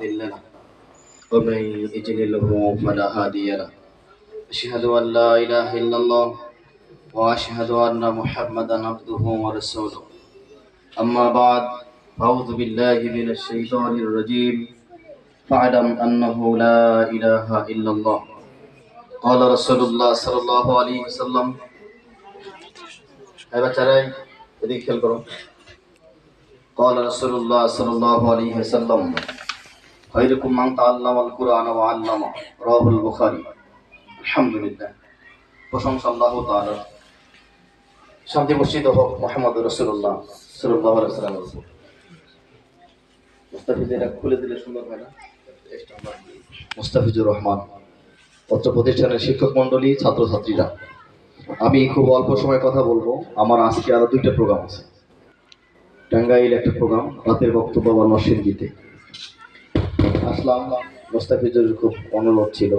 مضل له ومن يضلله فلا هادي له. أشهد أن لا إله إلا الله وأشهد أن محمدا عبده ورسوله. أما بعد أعوذ بالله من الشيطان الرجيم. فاعلم أنه لا إله إلا الله. قال رسول الله صلى الله عليه وسلم أبا بتراي قال رسول الله صلى الله عليه وسلم খৈরকুম মান তাআল্লামাল কুরআন ওয়া আল্লামা রাহুল বুখারী আলহামদুলিল্লাহ প্রশংসা আল্লাহ তাআলা শান্তি মসজিদ হোক মোহাম্মদ রাসূলুল্লাহ সাল্লাল্লাহু আলাইহি ওয়াসাল্লামের উপর মুস্তাফিজ খুলে দিলে সুন্দর হয় না মুস্তাফিজুর রহমান পত্র প্রতিষ্ঠানের শিক্ষক মণ্ডলী ছাত্রছাত্রীরা আমি খুব অল্প সময় কথা বলব আমার আজকে আরও দুইটা প্রোগ্রাম আছে টাঙ্গাইল একটা প্রোগ্রাম রাতের বক্তব্য আবার নরসিংদীতে আসলাম। মোস্তাফিজুর খুব অনুরোধ ছিল।